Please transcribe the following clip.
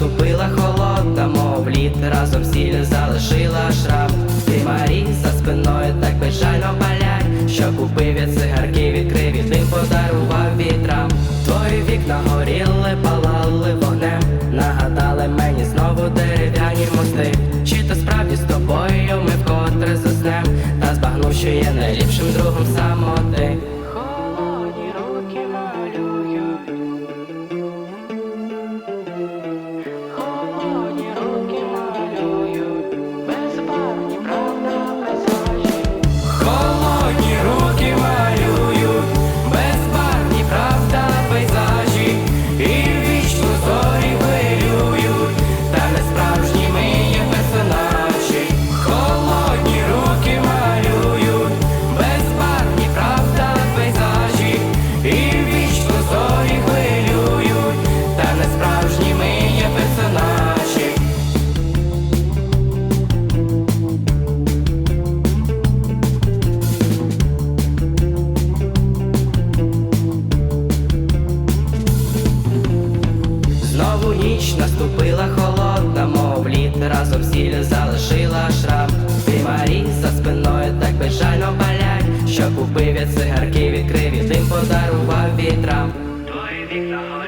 наступила холодна, мов лід разом сіль залишила шрам. Ти Марі за спиною так безжально палять, що купив я цигарки, відкрив і тим подарував вітрам. Твої вікна горіли, палали вогнем, нагадали мені знову дерев'яні мости. Чи то справді з тобою ми вкотре заснем, та збагнув, що є найліпшим другом самоти. Ніч наступила холодна, мов лід разом сіль залишила шрам. Ти Марі за спиною так безжально палять, що купив від цигарки, відкрив і тим подарував вітрам. Твої вікна